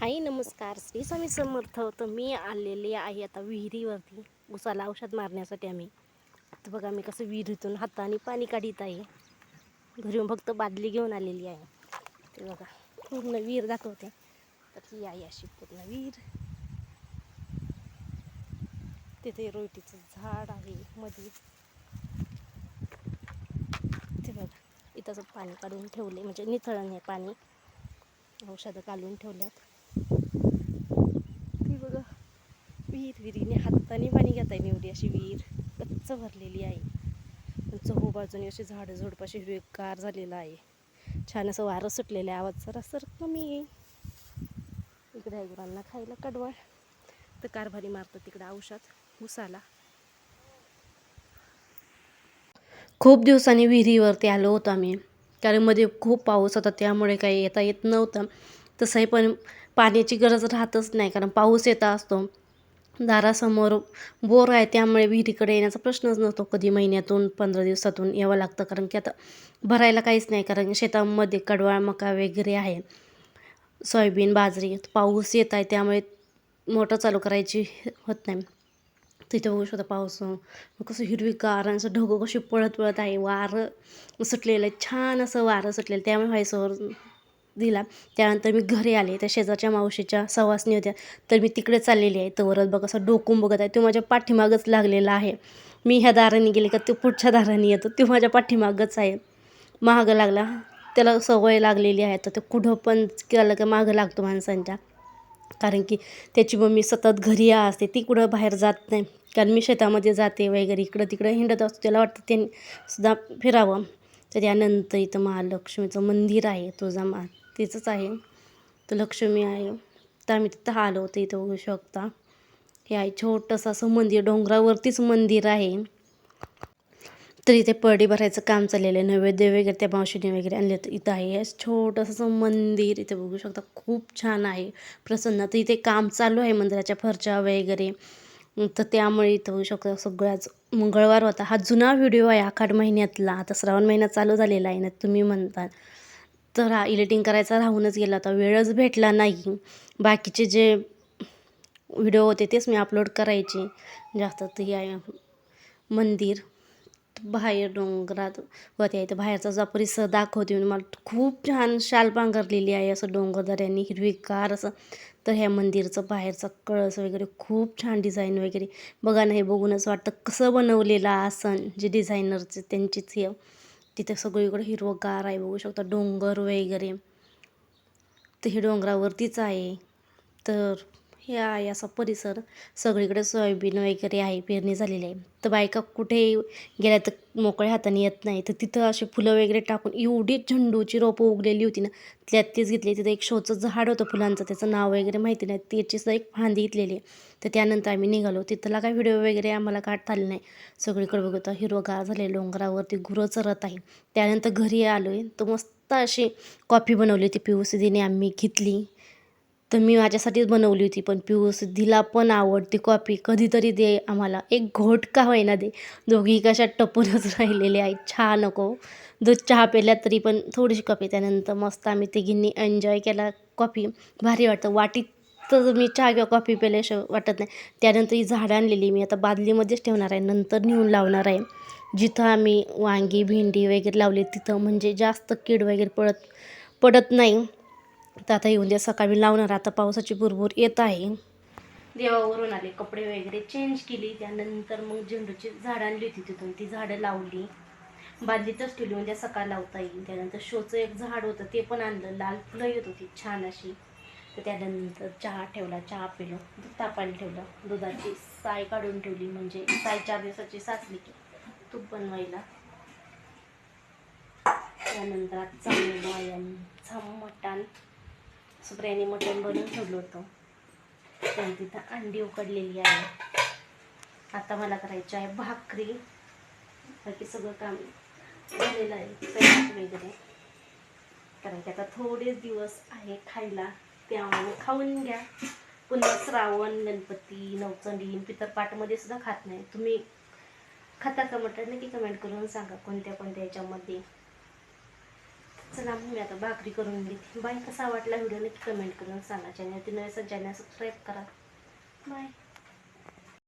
हाय नमस्कार. श्री स्वामी समर्थ. तर मी आलेली आहे आता विहिरीवरती. उसाला औषध मारण्यासाठी आम्ही. तर बघा मी कसं विहिरीतून हाताने पाणी काढीत आहे. घरी फक्त बादली घेऊन आलेली आहे. ते बघा पूर्ण विहीर दाखवते. तर ही आहे अशी पूर्ण विहीर. तिथे रोटीचं झाड आहे मध्ये ते बघा इथं असं पाणी काढून ठेवले. म्हणजे निथळण आहे पाणी. औषधं काढून ठेवल्यात. ती बघा विहीर विहिरीने हाताने पाणी घेता येईल एवढी अशी विहीर गच्च भरलेली आहे. पण चहू बाजूने अशी झाडं झुडपाशी हिरवेगार झालेलं आहे. छान असं वारं सुटलेलं आहे. आवाज जरा सर कमी आहे. इकडे आहे गुरांना खायला कडवळ. तर कारभारी मारतो तिकडे औषध उसाला खूप दिवसांनी विहिरीवरती आलो होतो आम्ही. कारण मध्ये खूप पाऊस होता त्यामुळे काही येता येत नव्हतं. तसंही पण पाण्याची गरज राहतच नाही कारण पाऊस येता असतो. दारासमोर बोर आहे त्यामुळे विहिरीकडे येण्याचा प्रश्नच नसतो. कधी महिन्यातून पंधरा दिवसातून यावं लागतं कारण की आता भरायला काहीच नाही कारण शेतामध्ये कडवाळ मका वगैरे आहे. सोयाबीन बाजरी पाऊस येत आहे त्यामुळे मोटर चालू करायची होत नाही. तिथे बघू शकता पाऊस. कसं हिरवीगार आणि असं ढगं कशी पळत पळत आहे वारं सुटलेलं आहे छान असं वारं सुटलेलं त्यामुळे व्हायसोर दिला. त्यानंतर मी घरी आले. त्या शेजारच्या मावशीच्या सवासणी होत्या. तर मी तिकडे चाललेली आहे. तवरच बघ असं डोकून बघत आहे. तो माझ्या पाठीमागच लागलेला आहे. मी ह्या दाराने गेले का? तो पुढच्या दाराने येतो. तो माझ्या पाठीमागच आहे. मागं लागला. त्याला सवय लागलेली आहे. तर ते कुठं पण केलं का मागं लागतो माणसांच्या. कारण की त्याची मम्मी सतत घरी असते. ती कुठं बाहेर जात नाही. कारण मी शेतामध्ये जाते वगैरे. इकडं तिकडं हिंडत असतो. त्याला वाटतं त्यांनी सुद्धा फिरावं. तर त्यानंतर इथं महालक्ष्मीचं मंदिर आहे. तुळजा मा तिचंच आहे. तर लक्ष्मी आहे. तर आम्ही तिथं आलो होतो इथं बघू शकता. हे आहे छोटंसं असं मंदिर डोंगरावरतीच मंदिर आहे. तर इथे पडी भरायचं काम चाललेलं आहे. नैवेद्य वगैरे त्या मावशीने वगैरे आणले तर इथं आहे. छोटंसं मंदिर इथे बघू शकता. खूप छान आहे. प्रसन्न. तर इथे काम चालू आहे मंदिराच्या फरच्या वगैरे. तर त्यामुळे इथं बघू शकता. सगळ्याच मंगळवार होता. हा जुना व्हिडिओ आहे आखाड महिन्यातला. आता श्रावण महिना चालू झालेला आहे ना तुम्ही म्हणता. तर हा एडिटिंग करायचा राहूनच गेला होता. वेळच भेटला नाही. बाकीचे जे व्हिडिओ होते तेच मी अपलोड करायचे. म्हणजे जास्त तर आहे मंदिर बाहेर डोंगरात होते आहे. तर बाहेरचा जो परिसर दाखवते म्हणून मला खूप छान शाल पांघरलेली आहे असं डोंगरदऱ्यांनी हिरवीगार असं. तर ह्या मंदिरचं बाहेरचं कळस वगैरे खूप छान डिझाईन वगैरे. बघा ना हे बघूनच वाटतं कसं बनवलेलं आसन जे डिझायनरचे त्यांचीच हे. तिथे सगळीकडे हिरवगार आहे बघू शकता डोंगर वगैरे. तर हे डोंगरावरतीच आहे. तर हे आहे असा परिसर सगळीकडे सोयाबीन वगैरे आहे पेरणी झालेली आहे. तर बायका कुठे गेल्या तर मोकळ्या हाताने येत नाही. तर तिथं असे फुलं वगैरे टाकून एवढी झेंडूची रोपं उगलेली होती ना त्यात तीच घेतली. तिथं एक शोचं झाड होतं फुलांचं त्याचं नाव वगैरे माहिती नाही. त्याची सुद्धा एक फांदी घेतलेली आहे. तर त्यानंतर आम्ही निघालो. तिथला काय व्हिडिओ वगैरे आम्हाला काढता आले नाही. सगळीकडे बघतो हिरवगार झाले डोंगरावरती गुरं चरत आहे. त्यानंतर घरी आलो आहे तर मस्त अशी कॉफी बनवली होती पी दिने आम्ही घेतली. तर मी माझ्यासाठीच बनवली होती पण पिऊ सिद्धीला पण आवडती कॉफी कधीतरी दे आम्हाला. एक घोट का होईना दे. दोघी कशा टपूनच राहिलेले आहेत. चहा नको. दूध चहा पेल्या तरी पण थोडीशी कॉफी त्यानंतर मस्त आम्ही तिघींनी एन्जॉय केला कॉफी भारी वाटतं. वाटीत तर मी चहा किंवा कॉफी पेल्याशिवाय वाटत नाही. त्यानंतर ही झाडं आणलेली मी. आता बादलीमध्येच ठेवणार आहे. नंतर नेऊन लावणार आहे. जिथं आम्ही वांगी भेंडी वगैरे लावली तिथं म्हणजे जास्त कीड वगैरे पडत पडत नाही. तर आता येऊन द्या सकाळी लावणार आता पावसाची भुरभूर येत आहे. देवावरून आले कपडे वगैरे चेंज केली त्यानंतर मग झेंडूची झाडं आणली होती तिथून ती झाडं लावली. बादलीतच ठेवली म्हणजे सकाळ लावता येईल. त्यानंतर शोचं एक झाड होतं ते पण आणलं लाल फुलं येत होती छान अशी. तर त्यानंतर चहा ठेवला चहा पिलो दूध तापायला ठेवलं. दुधाची साय काढून ठेवली म्हणजे साय चार दिवसाची साचली की तूप बनवायला. त्यानंतर आता चांगलं वायाम मटण सुप्रियाने मटण बनवून ठेवलं होतं. त्यानंतर तिथं अंडी उकडलेली आहे. आता मला करायची आहे भाकरी. बाकी सगळं काम झालेलं आहे. स्वयंपाक वगैरे. कारण की आता थोडेच दिवस आहे खायला. त्यामुळे खाऊन घ्या. पुन्हा श्रावण गणपती नवचंडी पितरपाटमध्ये सुद्धा खात नाही. तुम्ही खाता का मटण? नक्की कमेंट करून सांगा. कोणत्या कोणत्या याच्यामध्ये? चला मी आता भाकरी करून घेते. बाय कसा वाटला व्हिडिओ नक्की कमेंट करून सांगा. चॅनल ती नव्या सज्जांना सबस्क्राईब करा. बाय